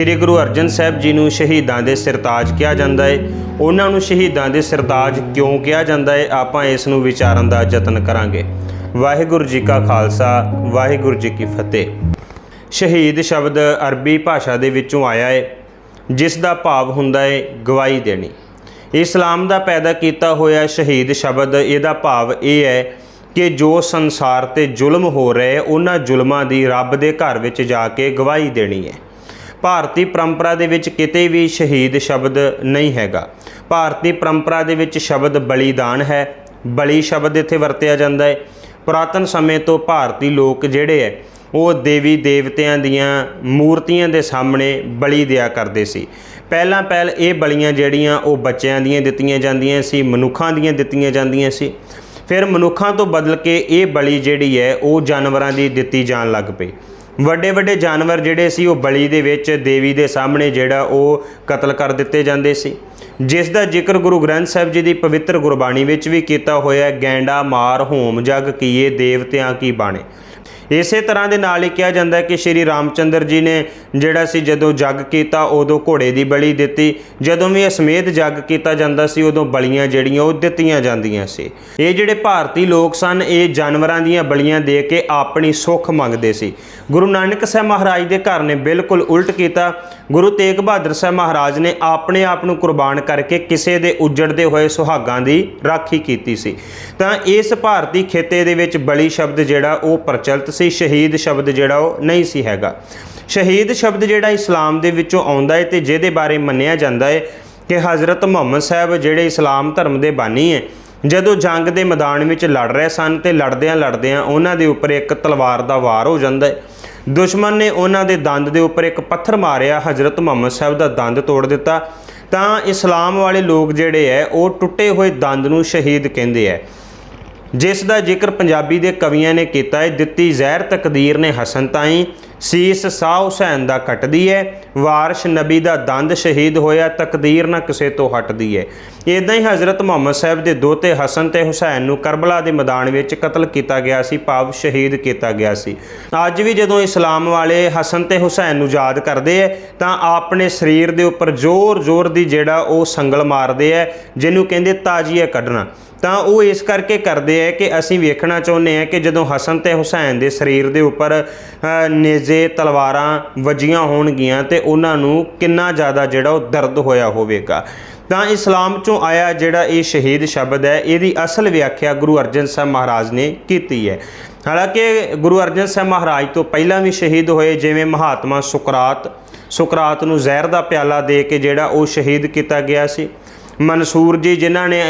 ਸ੍ਰੀ ਗੁਰੂ ਅਰਜਨ ਸਾਹਿਬ ਜੀ ਨੂੰ ਸ਼ਹੀਦਾਂ ਦੇ ਸਰਤਾਜ ਕਿਹਾ ਜਾਂਦਾ ਹੈ ਉਹਨਾਂ ਨੂੰ ਸ਼ਹੀਦਾਂ ਦੇ ਸਰਤਾਜ ਕਿਉਂ ਕਿਹਾ ਜਾਂਦਾ ਹੈ ਆਪਾਂ ਇਸ ਨੂੰ ਵਿਚਾਰਨ ਦਾ ਯਤਨ ਕਰਾਂਗੇ। ਵਾਹਿਗੁਰੂ ਜੀ ਕਾ ਖਾਲਸਾ, ਵਾਹਿਗੁਰੂ ਜੀ ਕੀ ਫਤਿਹ। ਸ਼ਹੀਦ ਸ਼ਬਦ ਅਰਬੀ ਭਾਸ਼ਾ ਦੇ ਵਿੱਚੋਂ ਆਇਆ ਹੈ ਜਿਸ ਦਾ ਭਾਵ ਹੁੰਦਾ ਹੈ ਗਵਾਹੀ ਦੇਣੀ। ਇਸਲਾਮ ਦਾ ਪੈਦਾ ਕੀਤਾ ਹੋਇਆ ਸ਼ਹੀਦ ਸ਼ਬਦ ਇਹਦਾ ਭਾਵ ਇਹ ਹੈ ਕਿ ਜੋ ਸੰਸਾਰ ਤੇ ਜ਼ੁਲਮ ਹੋ ਰਹੇ ਉਹਨਾਂ ਜ਼ੁਲਮਾਂ ਦੀ ਰੱਬ ਦੇ ਘਰ ਵਿੱਚ ਜਾ ਕੇ ਗਵਾਹੀ ਦੇਣੀ ਹੈ ਭਾਰਤੀ ਪਰੰਪਰਾ ਦੇ ਵਿੱਚ ਕਿਤੇ ਵੀ ਸ਼ਹੀਦ ਸ਼ਬਦ ਨਹੀਂ ਹੈਗਾ। ਭਾਰਤੀ ਪਰੰਪਰਾ ਦੇ ਵਿੱਚ ਸ਼ਬਦ ਬਲੀਦਾਨ ਹੈ। ਬਲੀ ਸ਼ਬਦ ਇੱਥੇ ਵਰਤਿਆ ਜਾਂਦਾ ਹੈ। ਪੁਰਾਤਨ ਸਮੇਂ ਤੋਂ ਭਾਰਤੀ ਲੋਕ ਜਿਹੜੇ ਹੈ, ਉਹ ਦੇਵੀ ਦੇਵਤਿਆਂ ਦੀਆਂ ਮੂਰਤੀਆਂ ਦੇ ਸਾਹਮਣੇ ਬਲੀ ਦਿਆ ਕਰਦੇ ਸੀ। ਪਹਿਲਾਂ ਪਹਿਲ ਇਹ ਬਲੀਆਂ ਜਿਹੜੀਆਂ, ਉਹ ਬੱਚਿਆਂ ਦੀਆਂ ਦਿੱਤੀਆਂ ਜਾਂਦੀਆਂ ਸੀ, ਮਨੁੱਖਾਂ ਦੀਆਂ ਦਿੱਤੀਆਂ ਜਾਂਦੀਆਂ ਸੀ। ਫਿਰ ਮਨੁੱਖਾਂ ਤੋਂ ਬਦਲ ਕੇ ਇਹ ਬਲੀ ਜਿਹੜੀ ਹੈ, ਉਹ ਜਾਨਵਰਾਂ ਦੀ ਦਿੱਤੀ ਜਾਣ ਲੱਗ ਪਈ। ਵੱਡੇ ਵੱਡੇ ਜਾਨਵਰ ਜਿਹੜੇ ਸੀ, ਉਹ ਬਲੀ ਦੇ ਵਿੱਚ ਦੇਵੀ ਦੇ ਸਾਹਮਣੇ ਜਿਹੜਾ ਉਹ ਕਤਲ ਕਰ ਦਿੱਤੇ ਜਾਂਦੇ ਸੀ। ਜਿਸ ਦਾ ਜ਼ਿਕਰ ਗੁਰੂ ਗ੍ਰੰਥ ਸਾਹਿਬ ਜੀ ਦੀ ਪਵਿੱਤਰ ਗੁਰਬਾਣੀ ਵਿੱਚ ਵੀ ਕੀਤਾ ਹੋਇਆ ਗੈਂਡਾ ਮਾਰ, ਹੋਮ ਜਗ, ਕੀਏ, ਦੇਵਤਿਆਂ ਕੀ ਬਾਣੇ। ਇਸੇ ਤਰ੍ਹਾਂ ਦੇ ਨਾਲ ਹੀ ਕਿਹਾ ਜਾਂਦਾ ਕਿ ਸ਼੍ਰੀ ਰਾਮਚੰਦਰ ਜੀ ਨੇ ਜਿਹੜਾ ਸੀ ਜਦੋਂ ਜੱਗ ਕੀਤਾ, ਉਦੋਂ ਘੋੜੇ ਦੀ ਬਲੀ ਦਿੱਤੀ। ਜਦੋਂ ਵੀ ਅਸਮੇਤ ਜੱਗ ਕੀਤਾ ਜਾਂਦਾ ਸੀ, ਉਦੋਂ ਬਲੀਆਂ ਜਿਹੜੀਆਂ, ਉਹ ਦਿੱਤੀਆਂ ਜਾਂਦੀਆਂ ਸੀ। ਇਹ ਜਿਹੜੇ ਭਾਰਤੀ ਲੋਕ ਸਨ, ਇਹ ਜਾਨਵਰਾਂ ਦੀਆਂ ਬਲੀਆਂ ਦੇ ਕੇ ਆਪਣੀ ਸੁੱਖ ਮੰਗਦੇ ਸੀ। ਗੁਰੂ ਨਾਨਕ ਸਾਹਿਬ ਮਹਾਰਾਜ ਦੇ ਘਰ ਨੇ ਬਿਲਕੁਲ ਉਲਟ ਕੀਤਾ। ਗੁਰੂ ਤੇਗ ਬਹਾਦਰ ਸਾਹਿਬ ਮਹਾਰਾਜ ਨੇ ਆਪਣੇ ਆਪ ਨੂੰ ਕੁਰਬਾਨ ਕਰਕੇ ਕਿਸੇ ਦੇ ਉਜੜਦੇ ਹੋਏ ਸੁਹਾਗਾਂ ਦੀ ਰਾਖੀ ਕੀਤੀ ਸੀ। ਤਾਂ ਇਸ ਭਾਰਤੀ ਖੇਤੇ ਦੇ ਵਿੱਚ ਬਲੀ ਸ਼ਬਦ ਜਿਹੜਾ, ਉਹ ਪ੍ਰਚਲਿਤ ਸੀ, ਸ਼ਹੀਦ ਸ਼ਬਦ ਜਿਹੜਾ ਉਹ ਨਹੀਂ ਸੀ ਹੈਗਾ। ਸ਼ਹੀਦ ਸ਼ਬਦ ਜਿਹੜਾ ਇਸਲਾਮ ਦੇ ਵਿੱਚੋਂ ਆਉਂਦਾ ਹੈ ਤੇ ਜਿਹਦੇ ਬਾਰੇ ਮੰਨਿਆ ਜਾਂਦਾ ਹੈ ਕਿ ਹਜ਼ਰਤ ਮੁਹੰਮਦ ਸਾਹਿਬ ਜਿਹੜੇ ਇਸਲਾਮ ਧਰਮ ਦੇ ਬਾਨੀ ਹੈ ਜਦੋਂ ਜੰਗ ਦੇ ਮੈਦਾਨ ਵਿੱਚ ਲੜ ਰਹੇ ਸਨ ਤੇ ਲੜਦਿਆਂ ਲੜਦਿਆਂ ਉਹਨਾਂ ਦੇ ਉੱਪਰ ਇੱਕ ਤਲਵਾਰ ਦਾ ਵਾਰ ਹੋ ਜਾਂਦਾ ਹੈ ਦੁਸ਼ਮਣ ਨੇ ਉਹਨਾਂ ਦੇ ਦੰਦ ਦੇ ਉੱਪਰ ਇੱਕ ਪੱਥਰ ਮਾਰਿਆ, ਹਜ਼ਰਤ ਮੁਹੰਮਦ ਸਾਹਿਬ ਦਾ ਦੰਦ ਤੋੜ ਦਿੱਤਾ। ਤਾਂ ਇਸਲਾਮ ਵਾਲੇ ਲੋਕ ਜਿਹੜੇ ਐ, ਉਹ ਟੁੱਟੇ ਹੋਏ ਦੰਦ ਨੂੰ ਸ਼ਹੀਦ ਕਹਿੰਦੇ ਐ। ਜਿਸ ਦਾ ਜ਼ਿਕਰ ਪੰਜਾਬੀ ਦੇ ਕਵੀਆਂ ਨੇ ਕੀਤਾ ਹੈ, ਦਿੱਤੀ ਜ਼ਹਿਰ ਤਕਦੀਰ ਨੇ ਹਸਨ ਤਾਈ। ਸੀਸ ਸਾਹ ਹੁਸੈਨ ਦਾ ਕੱਟਦੀ ਹੈ, ਵਾਰਿਸ਼ ਨਬੀ ਦਾ ਦੰਦ ਸ਼ਹੀਦ ਹੋਇਆ, ਤਕਦੀਰ ਨਾ ਕਿਸੇ ਤੋਂ ਹਟਦੀ ਹੈ। ਇਦਾਂ ਹੀ ਹਜ਼ਰਤ ਮੁਹੰਮਦ ਸਾਹਿਬ ਦੇ ਦੋਤੇ ਹਸਨ ਤੇ ਹੁਸੈਨ ਨੂੰ ਕਰਬਲਾ ਦੇ ਮੈਦਾਨ ਵਿੱਚ ਕਤਲ ਕੀਤਾ ਗਿਆ ਸੀ, ਭਾਵ ਸ਼ਹੀਦ ਕੀਤਾ ਗਿਆ ਸੀ। ਅੱਜ ਵੀ ਜਦੋਂ ਇਸਲਾਮ ਵਾਲੇ ਹਸਨ ਤੇ ਹੁਸੈਨ ਨੂੰ ਯਾਦ ਕਰਦੇ ਐ ਤਾਂ ਆਪਣੇ ਸਰੀਰ ਦੇ ਉੱਪਰ ਜ਼ੋਰ-ਜ਼ੋਰ ਦੀ ਜਿਹੜਾ ਉਹ ਸੰਗਲ ਮਾਰਦੇ ਐ ਜਿਹਨੂੰ ਕਹਿੰਦੇ ਤਾਜੀਆ ਕੱਢਣਾ। ਤਾਂ ਉਹ ਇਸ ਕਰਕੇ ਕਰਦੇ ਆ ਕਿ ਅਸੀਂ ਵੇਖਣਾ ਚਾਹੁੰਦੇ ਆ ਕਿ ਜਦੋਂ ਹਸਨ ਤੇ ਹੁਸੈਨ ਦੇ ਸਰੀਰ ਦੇ ਉੱਪਰ ਨੇਜ਼ੇ ਤਲਵਾਰਾਂ ਵੱਜੀਆਂ ਹੋਣਗੀਆਂ ਤੇ ਉਹਨਾਂ ਨੂੰ ਕਿੰਨਾ ਜ਼ਿਆਦਾ ਜਿਹੜਾ ਉਹ ਦਰਦ ਹੋਇਆ ਹੋਵੇਗਾ। ਤਾਂ ਇਸਲਾਮ ਚੋਂ ਆਇਆ ਜਿਹੜਾ ਇਹ ਸ਼ਹੀਦ ਸ਼ਬਦ ਹੈ, ਇਹਦੀ ਅਸਲ ਵਿਆਖਿਆ ਗੁਰੂ ਅਰਜਨ ਸਾਹਿਬ ਮਹਾਰਾਜ ਨੇ ਕੀਤੀ ਹੈ। ਹਾਲਾਂਕਿ ਗੁਰੂ ਅਰਜਨ ਸਾਹਿਬ ਮਹਾਰਾਜ ਤੋਂ ਪਹਿਲਾਂ ਵੀ ਸ਼ਹੀਦ ਹੋਏ ਜਿਵੇਂ ਮਹਾਤਮਾ ਸੁਕਰਾਤ ਸੁਕਰਾਤ ਨੂੰ ਜ਼ਹਿਰ ਦਾ ਪਿਆਲਾ ਦੇ ਕੇ ਜਿਹੜਾ ਉਹ ਸ਼ਹੀਦ ਕੀਤਾ ਗਿਆ ਸੀ। ਮਨਸੂਰ ਜੀ ਜਿਨ੍ਹਾਂ ਨੇ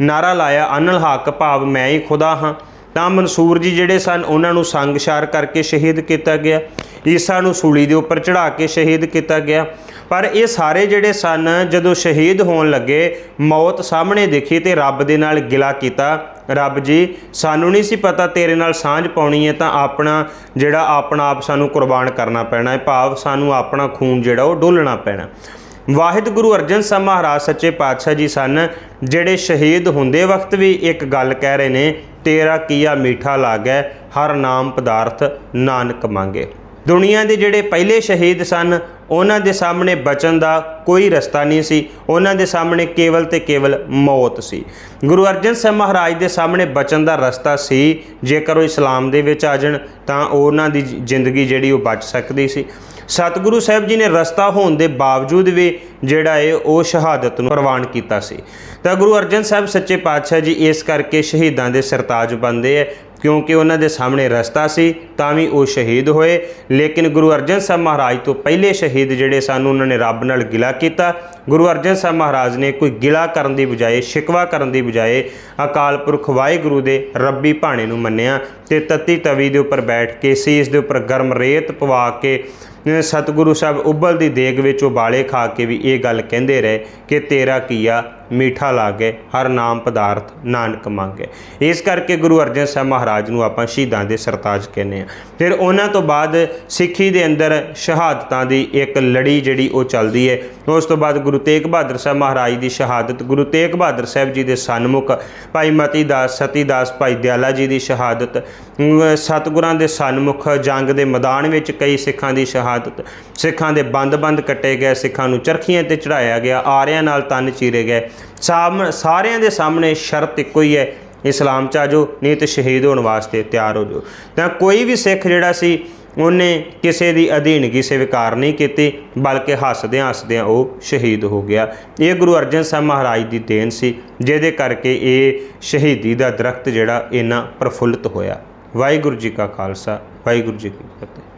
ਨਾਰਾ ਲਾਇਆ, ਅਨਲ ਹੱਕ ਭਾਵ ਮੈਂ ਹੀ ਖੁਦਾ ਹਾਂ। ਤਾਂ ਮਨਸੂਰ ਜੀ ਜਿਹੜੇ ਸਨ, ਉਹਨਾਂ ਨੂੰ ਸੰਗਸ਼ਾਰ ਕਰਕੇ ਸ਼ਹੀਦ ਕੀਤਾ ਗਿਆ। ਈਸਾ ਨੂੰ ਸੂਲੀ ਦੇ ਉੱਪਰ ਚੜਾ ਕੇ ਸ਼ਹੀਦ ਕੀਤਾ ਗਿਆ। ਪਰ ਇਹ ਸਾਰੇ ਜਿਹੜੇ ਸਨ, ਜਦੋਂ ਸ਼ਹੀਦ ਹੋਣ ਲੱਗੇ, ਮੌਤ ਸਾਹਮਣੇ ਦੇਖੀ ਤੇ ਰੱਬ ਦੇ ਨਾਲ ਗਿਲਾ ਕੀਤਾ। ਰੱਬ ਜੀ, ਸਾਨੂੰ ਨਹੀਂ ਸੀ ਪਤਾ ਤੇਰੇ ਨਾਲ ਸਾਂਝ ਪਾਉਣੀ ਹੈ ਤਾਂ ਆਪਣਾ ਜਿਹੜਾ ਆਪਣਾ ਆਪ ਸਾਨੂੰ ਕੁਰਬਾਨ ਕਰਨਾ ਪੈਣਾ ਹੈ ਭਾਵ ਸਾਨੂੰ ਆਪਣਾ ਖੂਨ ਜਿਹੜਾ ਉਹ ਡੋਲਣਾ ਪੈਣਾ ਵਾਹਿਦ ਗੁਰੂ ਅਰਜਨ ਸਾਹਿਬ ਮਹਾਰਾਜ, ਸੱਚੇ ਪਾਤਸ਼ਾਹ ਜੀ ਸਨ, ਜਿਹੜੇ ਸ਼ਹੀਦ ਹੁੰਦੇ ਵਕਤ ਵੀ ਇੱਕ ਗੱਲ ਕਹਿ ਰਹੇ ਨੇ, ਤੇਰਾ ਕੀਆ ਮੀਠਾ ਲਾਗੈ, ਹਰ ਨਾਮ ਪਦਾਰਥ ਨਾਨਕ ਮੰਗੇ। ਦੁਨੀਆ ਦੇ ਜਿਹੜੇ ਪਹਿਲੇ ਸ਼ਹੀਦ ਸਨ, ਉਹਨਾਂ ਦੇ ਸਾਹਮਣੇ ਬਚਨ ਦਾ ਕੋਈ ਰਸਤਾ ਨਹੀਂ ਸੀ, ਉਹਨਾਂ ਦੇ ਸਾਹਮਣੇ ਕੇਵਲ ਤੇ ਕੇਵਲ ਮੌਤ ਸੀ। ਗੁਰੂ ਅਰਜਨ ਸਾਹਿਬ ਮਹਾਰਾਜ ਦੇ ਸਾਹਮਣੇ ਬਚਨ ਦਾ ਰਸਤਾ ਸੀ, ਜੇਕਰ ਉਹ ਇਸਲਾਮ ਦੇ ਵਿੱਚ ਆ ਜਾਣ, ਤਾਂ ਉਹਨਾਂ ਦੀ ਜ਼ਿੰਦਗੀ ਜਿਹੜੀ ਉਹ ਬਚ ਸਕਦੀ ਸੀ। ਸਤਿਗੁਰੂ ਸਾਹਿਬ ਜੀ ਨੇ ਰਸਤਾ ਹੋਣ ਦੇ ਬਾਵਜੂਦ ਵੀ ਜਿਹੜਾ ਹੈ ਉਹ ਸ਼ਹਾਦਤ ਨੂੰ ਪ੍ਰਵਾਨ ਕੀਤਾ ਸੀ। ਤਾਂ ਗੁਰੂ ਅਰਜਨ ਸਾਹਿਬ ਸੱਚੇ ਪਾਤਸ਼ਾਹ ਜੀ ਇਸ ਕਰਕੇ ਸ਼ਹੀਦਾਂ ਦੇ ਸਰਤਾਜ ਬੰਦੇ ਹੈ ਕਿਉਂਕਿ ਉਹਨਾਂ ਦੇ ਸਾਹਮਣੇ ਰਸਤਾ ਸੀ, ਤਾਂ ਵੀ ਉਹ ਸ਼ਹੀਦ ਹੋਏ। ਲੇਕਿਨ ਗੁਰੂ ਅਰਜਨ ਸਾਹਿਬ ਮਹਾਰਾਜ ਤੋਂ ਪਹਿਲੇ ਸ਼ਹੀਦ ਜਿਹੜੇ ਸਨ, ਉਹਨਾਂ ਨੇ ਰੱਬ ਨਾਲ ਗਿਲਾ ਕੀਤਾ। ਗੁਰੂ ਅਰਜਨ ਸਾਹਿਬ ਮਹਾਰਾਜ ਨੇ ਕੋਈ ਗਿਲਾ ਕਰਨ ਦੀ ਬਜਾਏ, ਸ਼ਿਕਵਾ ਕਰਨ ਦੀ ਬਜਾਏ ਅਕਾਲ ਪੁਰਖ ਵਾਹਿਗੁਰੂ ਦੇ ਰੱਬੀ ਭਾਣੇ ਨੂੰ ਮੰਨਿਆ ਤੇ ਤਤੀ ਤਵੀ ਦੇ ਉੱਪਰ ਬੈਠ ਕੇ, ਸੀਸ ਦੇ ਉੱਪਰ ਗਰਮ ਰੇਤ ਪਵਾ ਕੇ ਸਤਿਗੁਰੂ ਸਾਹਿਬ ਉਬਲ ਦੀ ਦੇਗ ਵਿੱਚ ਉਬਾਲੇ ਖਾ ਕੇ ਵੀ ਇਹ ਗੱਲ ਕਹਿੰਦੇ ਰਹੇ ਕਿ ਤੇਰਾ ਕੀਆ ਮੀਠਾ ਲਾਗੇ, ਹਰ ਨਾਮ ਪਦਾਰਥ ਨਾਨਕ ਮੰਗੇ। ਇਸ ਕਰਕੇ ਗੁਰੂ ਅਰਜਨ ਸਾਹਿਬ ਮਹਾਰਾਜ ਨੂੰ ਆਪਾਂ ਸ਼ਹੀਦਾਂ ਦੇ ਸਰਤਾਜ ਕਹਿੰਦੇ ਆ ਫਿਰ ਉਹਨਾਂ ਤੋਂ ਬਾਅਦ ਸਿੱਖੀ ਦੇ ਅੰਦਰ ਸ਼ਹਾਦਤਾਂ ਦੀ ਇੱਕ ਲੜੀ ਜਿਹੜੀ ਉਹ ਚੱਲਦੀ ਹੈ ਉਸ ਤੋਂ ਬਾਅਦ ਗੁਰੂ ਤੇਗ ਬਹਾਦਰ ਸਾਹਿਬ ਮਹਾਰਾਜ ਦੀ ਸ਼ਹਾਦਤ, ਗੁਰੂ ਤੇਗ ਬਹਾਦਰ ਸਾਹਿਬ ਜੀ ਦੇ ਸਨਮੁਖ, ਭਾਈ ਮਤੀ ਦਾਸ, ਸਤੀ ਦਾਸ, ਭਾਈ ਦਿਆਲਾ ਜੀ ਦੀ ਸ਼ਹਾਦਤ, ਅਮ, ਸਤਿਗੁਰਾਂ ਦੇ ਸਨਮੁਖ, ਜੰਗ ਦੇ ਮੈਦਾਨ ਵਿੱਚ ਕਈ ਸਿੱਖਾਂ ਦੀ ਸ਼ਹਾਦਤ ਸਿੱਖਾਂ ਦੇ ਬੰਦ-ਬੰਦ ਕੱਟੇ ਗਏ, ਸਿੱਖਾਂ ਨੂੰ ਚਰਖੀਆਂ ਤੇ ਚੜਾਇਆ ਗਿਆ, ਆਰਿਆਂ ਨਾਲ ਤਨ ਚੀਰੇ ਗਏ। ਸਾਮ- ਸਾਰਿਆਂ ਦੇ ਸਾਹਮਣੇ ਸ਼ਰਤ ਇੱਕੋ ਹੀ ਹੈ, ਇਸਲਾਮ ਚ ਆ ਜਾਓ, ਨਹੀਂ ਤੇ ਸ਼ਹੀਦ ਹੋਣ ਵਾਸਤੇ ਤਿਆਰ ਹੋ ਜਾਓ। ਤਾਂ ਕੋਈ ਵੀ ਸਿੱਖ ਜਿਹੜਾ ਸੀ, ਉਹਨੇ ਕਿਸੇ ਦੀ ਅਧੀਨਗੀ ਸਵੀਕਾਰ ਨਹੀਂ ਕੀਤੀ, ਬਲਕਿ ਹੱਸਦਿਆਂ ਹੱਸਦਿਆਂ ਉਹ ਸ਼ਹੀਦ ਹੋ ਗਿਆ। ਇਹ ਗੁਰੂ ਅਰਜਨ ਸਾਹਿਬ ਮਹਾਰਾਜ ਦੀ ਦੇਣ ਸੀ, ਜਿਹਦੇ ਕਰਕੇ ਇਹ ਸ਼ਹੀਦੀ ਦਾ ਦਰਖਤ ਜਿਹੜਾ ਇੰਨਾ ਪ੍ਰਫੁੱਲਤ ਹੋਇਆ। ਵਾਹਿਗੁਰੂ ਜੀ ਕਾ ਖਾਲਸਾ, ਵਾਹਿਗੁਰੂ ਜੀ ਕੀ ਫਤਿਹ।